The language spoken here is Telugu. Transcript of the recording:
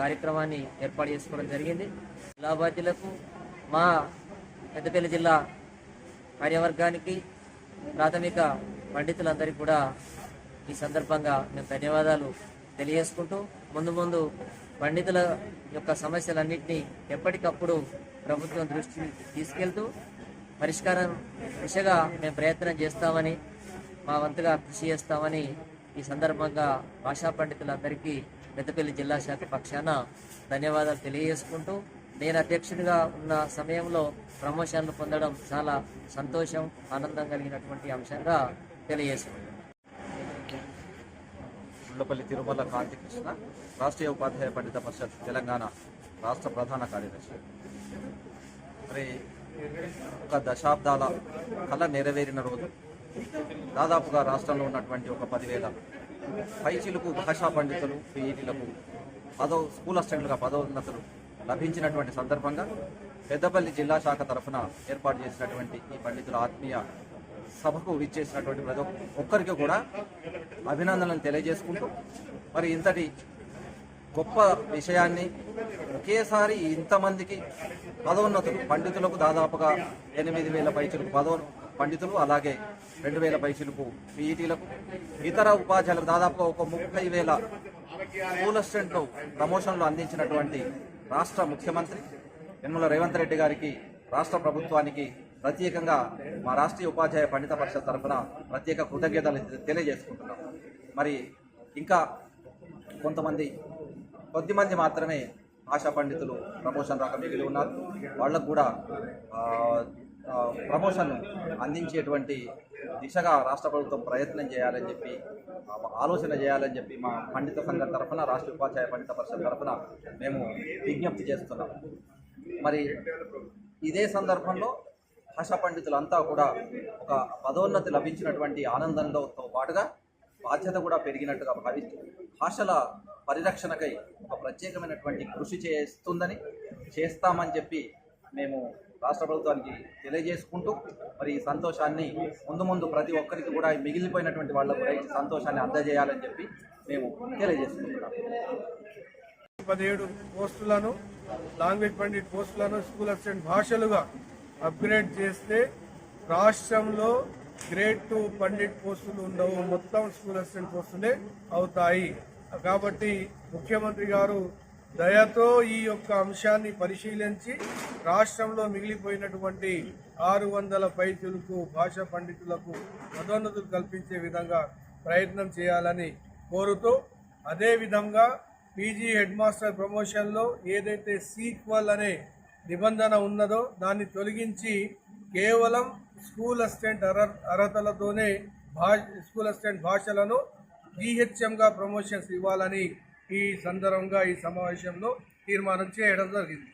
కార్యక్రమాన్ని ఏర్పాటు చేసుకోవడం జరిగింది. జిల్లా బాధ్యులకు మా పెద్దపల్లి జిల్లా కార్యవర్గానికి ప్రాథమిక పండితులందరికీ కూడా ఈ సందర్భంగా మేము ధన్యవాదాలు తెలియజేసుకుంటూ ముందు ముందు పండితుల యొక్క సమస్యలన్నింటినీ ఎప్పటికప్పుడు ప్రభుత్వం దృష్టికి తీసుకెళ్తూ పరిష్కారం దిశగా మేము ప్రయత్నం చేస్తామని మా వంతుగా కృషి చేస్తామని ఈ సందర్భంగా భాషా పండితులందరికీ పెద్దపల్లి జిల్లా శాఖ పక్షాన ధన్యవాదాలు తెలియజేసుకుంటూ నేను అధ్యక్షుడిగా ఉన్న సమయంలో ప్రమోషన్లు పొందడం చాలా సంతోషం ఆనందం కలిగినటువంటి అంశంగా తెలియజేసుకుంటున్నాను. ఉండపల్లి తిరుమల కాంతికృష్ణ రాష్ట్రీయ ఉపాధ్యాయ పండిత పరిషత్ తెలంగాణ రాష్ట్ర ప్రధాన కార్యదర్శి. మరి ఒక దశాబ్దాల కళ నెరవేరిన రోజు. దాదాపుగా రాష్ట్రంలో ఉన్నటువంటి ఒక పదివేల పైచిలకు భాషా పండితులు పీఈటీలకు పదో స్కూల్ అసిస్టెంట్లుగా పదోన్నతులు లభించినటువంటి సందర్భంగా పెద్దపల్లి జిల్లా శాఖ తరఫున ఏర్పాటు చేసినటువంటి ఈ పండితుల ఆత్మీయ సభకు విచ్చేసినటువంటి ప్రతి ఒక్కరికి కూడా అభినందనలు తెలియజేసుకుంటూ మరి ఇంతటి గొప్ప విషయాన్ని ఒకేసారి ఇంతమందికి పదోన్నతులు పండితులకు దాదాపుగా ఎనిమిది వేల పైచులకు పదో పండితులు అలాగే రెండు వేల పైసలకు పీఈటీలకు ఇతర ఉపాధ్యాయులకు దాదాపుగా ఒక ముప్పై వేల స్కూల్ అసిస్టెంట్లు ప్రమోషన్లు అందించినటువంటి రాష్ట్ర ముఖ్యమంత్రి యనమల రేవంత్ రెడ్డి గారికి రాష్ట్ర ప్రభుత్వానికి ప్రత్యేకంగా మా రాష్ట్రీయ ఉపాధ్యాయ పండిత పరిషత్ తరఫున ప్రత్యేక కృతజ్ఞతలు తెలియజేసుకుంటున్నాం. మరి ఇంకా కొంతమంది కొద్దిమంది మాత్రమే ఆశా పండితులు ప్రమోషన్ రాక మిగిలి ఉన్నారు. వాళ్ళకు కూడా ప్రమోషన్ అందించేటువంటి దిశగా రాష్ట్ర ప్రభుత్వం ప్రయత్నం చేయాలని చెప్పి ఆలోచన చేయాలని చెప్పి మా పండిత సంఘం తరఫున రాష్ట్ర ఉపాధ్యాయ పండిత పరిషత్ తరఫున మేము విజ్ఞప్తి చేస్తున్నాం. మరి ఇదే సందర్భంలో భాషా పండితులంతా కూడా ఒక పదోన్నతి లభించినటువంటి ఆనందంతో పాటుగా బాధ్యత కూడా పెరిగినట్టుగా భావిస్తూ భాషల పరిరక్షణకై ఒక ప్రత్యేకమైనటువంటి కృషి చేస్తుందని చేస్తామని చెప్పి మేము రాష్ట్ర ప్రభుత్వానికి తెలియజేసుకుంటూ మరి ఈ సంతోషాన్ని ముందు ముందు ప్రతి ఒక్కరికి కూడా మిగిలిపోయినటువంటి వాళ్ళకు కూడా సంతోషాన్ని అందజేయాలని చెప్పి మేము తెలియజేసుకుంటున్నాం. పదిహేడు పోస్టులను లాంగ్వేజ్ పండిట్ పోస్టులను స్కూల్ అసిస్టెంట్ భాషలుగా అప్గ్రేడ్ చేస్తే రాష్ట్రంలో గ్రేడ్ టూ పండిట్ పోస్టులు ఉండవు. మొత్తం స్కూల్ అసిస్టెంట్ పోస్టులే అవుతాయి. కాబట్టి ముఖ్యమంత్రి గారు దయతో ఈ యొక్క అంశాన్ని పరిశీలించి రాష్ట్రంలో మిగిలిపోయినటువంటి ఆరు వందల పైతులకు భాషా పండితులకు పదోన్నతులు కల్పించే విధంగా ప్రయత్నం చేయాలని కోరుతూ అదేవిధంగా పీజీ హెడ్ మాస్టర్ ప్రమోషన్లో ఏదైతే సీక్వల్ అనే నిబంధన ఉన్నదో దాన్ని తొలగించి కేవలం స్కూల్ అసిస్టెంట్ అర్హతలతోనే భా స్కూల్ అసిస్టెంట్ భాషలను జీహెచ్ఎంగా ప్రమోషన్స్ ఇవ్వాలని ఈ సందర్భంగా ఈ సమావేశంలో తీర్మానం చేయడం జరిగింది.